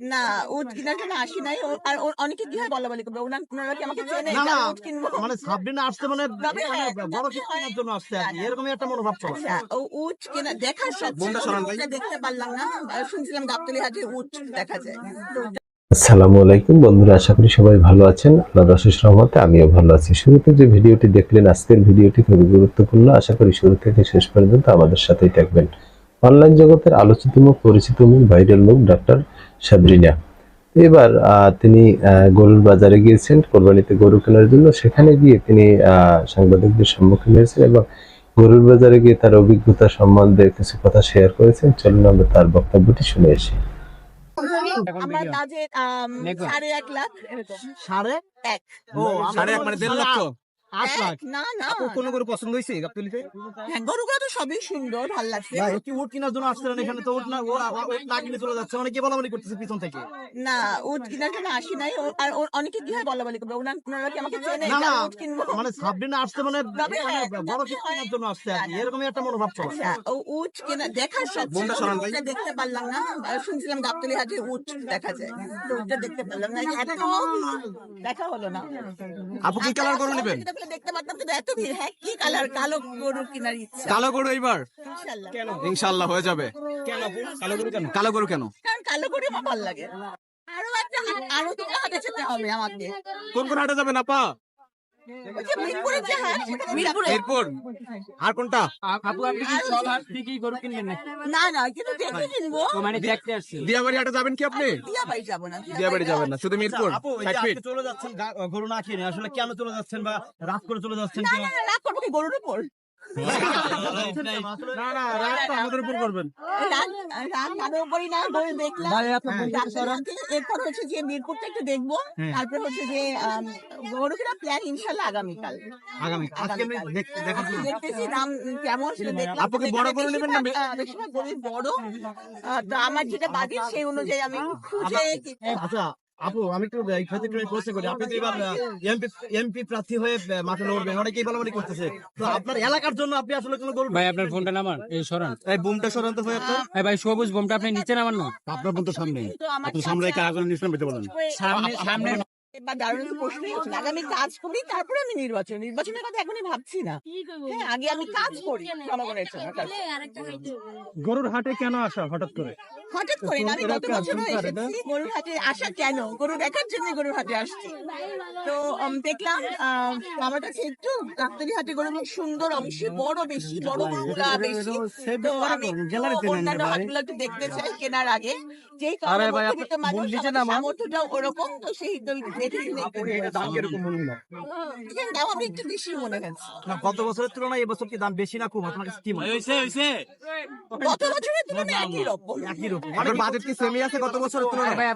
না উট কেনার জন্য আসি নাই আর অনেকে কি হয় বলা বলি করবে? ওনারা কি আমাকে চেনে? না, যে না, আমি উট কিনবো মানে সাবরিনা আসছে মানে তবে বড় কিছু কেনার জন্য আসছে আর কি একটা মনোভাব চলে। উট কেনা দেখার সাথে বোনটা সরান ভাই। দেখতে পারলাম না শুনছিলাম গাবতলি হাটে উট দেখা যায়। আসসালামু আলাইকুম বন্ধুরা আশা করি সবাই ভালো আছেন। আল্লাহর অশেষ রহমতে আমিও ভালো আছি। শুরুতে যে ভিডিওটি দেখলেন আজকের ভিডিওটি খুবই গুরুত্বপূর্ণ। আশা করি শুরু থেকে শেষ পর্যন্ত আমাদের সাথেই থাকবেন। অনলাইন জগতের আলোচিত মুখ পরিচিত মুখ ভাইরাল মুখ ডক্টর সাবরিনা। এবার আহ, তিনি আহ, গরুর বাজারে গিয়েছেন কোরবানিতে গরু কেনার জন্য। সেখানে গিয়ে তিনি আহ, সাংবাদিকদের সম্মুখীন হয়েছেন এবং গরুর বাজারে গিয়ে তার অভিজ্ঞতা সম্বন্ধে কিছু কথা শেয়ার করেছেন। চলুন আমরা তার বক্তব্যটি শুনে আসি। আমার বাজেট সাড়ে এক লাখ। সাড়ে? এক। ও সাড়ে এক মানে দেড় লক্ষ? আট লাখ না না কোন করে পছন্দ হয়েছে গাবতলিতে? গরুগুলো তো সবই সুন্দর ভালো লাগছে। কি উট কেনার জন্য আসছিলেন এখানে তো উট না ও না কিনে চলে যাচ্ছে। অনেকে বলা বলি করতেছে পিছন থেকে। না উট কেনার জন্য আসি নাই। আর অনেকে কি হয় বলা বলি করবে? ওনারা কি আমাকে চেনে না না উট কিনবো? মানে সাবরিনা আসছে মানে তবে বড় কিছু কেনার জন্য আসছে আর কি। এরকমই একটা মনোভাব চলে উট কেনা দেখার সাথে বোনটা সরান ভাই। দেখতে পারলাম না। শুনছিলাম গাবতলি হাটে উট দেখা যায়। তো দেখতে পারলাম না। এত দেখা হলো না। আপু কি কালার গরু নেবেন? এটা দেখতে পারতাম কিন্তু এত ভিড়। হ্যাঁ কি কালার? কালো গরু কেনার ইচ্ছা। কালো গরু এইবার? ইনশাল্লাহ ইনশাল্লাহ হয়ে যাবে। কেন? কালো গরু কেন? কালো গরু কেন? কারণ কালো গরু আমার ভালো লাগে। আরও একটা আরও দুটো হাতে যেতে হবে আমাকে। কোন কোন হাটে যাবেন আপা? এরপর আর কোনটা? আপু আপনি কি সব হাট থেকেই গরু কিনবেন না না কিন্তু দেখে কিনবো। মানে দেখতে আসছে। দিয়াবাড়ি হাটে যাবেন কি আপনি? দিয়া বাড়ি না দিয়াবাড়ি যাবেন না শুধু মিরপুর? আচ্ছা, আপু চলে যাচ্ছেন গরু না কিনে আসলে কেন চলে যাচ্ছেন বা রাত করে চলে যাচ্ছেন না না না, রাগ কি গরুর উপর? না না রাত তো আমাদের উপর করবেন। আপনার হ্যাঁ, বড় নেবেন না তো আমার যেটা বাজেট সেই অনুযায়ী আমি খুঁজে আচ্ছা আপু আমি একটু এই ক্ষেত্রে একটু প্রশ্ন করি। আপনি তো এবার এমপি এমপি প্রার্থী হয়ে মাঠে লড়বেন। অনেকেই বলাবলি করতেছে। তো আপনার এলাকার জন্য আপনি আসলে কোনো গরু ভাই আপনার ফোনটা নামান। এই সরান। এই বুমটা সরান্ত হয়ে আপনার। এই ভাই সবুজ বোমটা আপনি নিচে নামান না। আপনার বোন তো সামনে। আপনি সামনে আগুন নিষ্কাম পেতে বলেন। সামনে সামনে বা দারুণ প্রশ্নই আগে আমি কাজ করি তারপরে আমি নির্বাচন। নির্বাচনের কথা এখনই ভাবছি না। হ্যাঁ আগে আমি কাজ করি জনগণের জন্য কাজ করি। গরুর হাটে কেন আসা হঠাৎ করে? হঠাৎ করে আমি গত বছরও এসেছি গরুর হাটে আসা কেন? গরু দেখার জন্য গরুর হাটে আসছি। তো দেখলাম আহ, আমার কাছে একটু হাটে গরু সুন্দর অবশ্যই বড় বেশি বড় বেশি। তো আমি অন্যান্য হাটগুলো একটু দেখতে চাই কেনার আগে। যেই কারণে মানুষ সামর্থ্যটাও ওরকম তো সেই দেখে দাম মনে দাম আমি একটু বেশি মনে হচ্ছে। না, গত বছরের তুলনায় এবছর কি দাম বেশি না কম? আপনার কাছে কি মনে হয়? গত বছরের তুলনায় একই রকম। একই রকম। আপনার বাজেট কি সেমি আছে গত বছরের তুলনায়? ভাই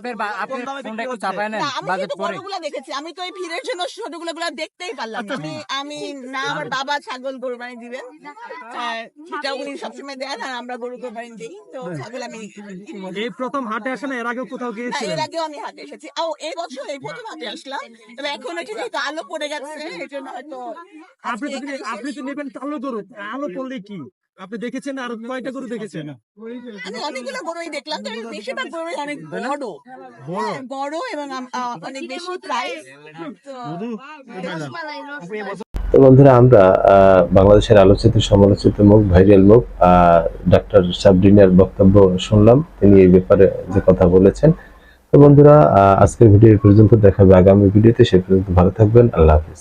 আপনার দামে ফোনটা একটু চাপায় নেন বাজেট পরে বড়গুলা দেখেছি আমি তো এই ভিড়ের জন্য ছোটগুলো গুলা দেখতেই পারলাম আমি আমি না আমার বাবা ছাগল কোরবানি দিবেন। সেটা উনি সবসময় দেন আর আমরা গরু কোরবানি দিই তো ছাগল আমি এই প্রথম হাটে আসেন এর আগে কোথাও গিয়েছিলেন? এর আগেও আমি হাটে এসেছি। ও এই বছর এই প্রথম হাটে আসলাম তবে এখন হচ্ছে যেহেতু আলো পড়ে গেছে এই জন্য হয়তো আপনি তো আপনি তো নেবেন কালো গরু আলো করলে কি? আপনি দেখেছেন আর কয়টা গরু দেখেছেন? আমি অনেকগুলো গরুই দেখলাম তবে বেশিরভাগ গরুই অনেক বড়। হ্যাঁ, বড় এবং অনেক বেশি প্রাইস তো তো বন্ধুরা আমরা বাংলাদেশের আলোচিত সমালোচিত মুখ ভাইরাল মুখ আহ, ডাক্তার সাবরিনার বক্তব্য শুনলাম। তিনি এই ব্যাপারে যে কথা বলেছেন। তো বন্ধুরা আজকের ভিডিও পর্যন্ত। দেখাবে আগামী ভিডিওতে। সে পর্যন্ত ভালো থাকবেন। আল্লাহ হাফিজ।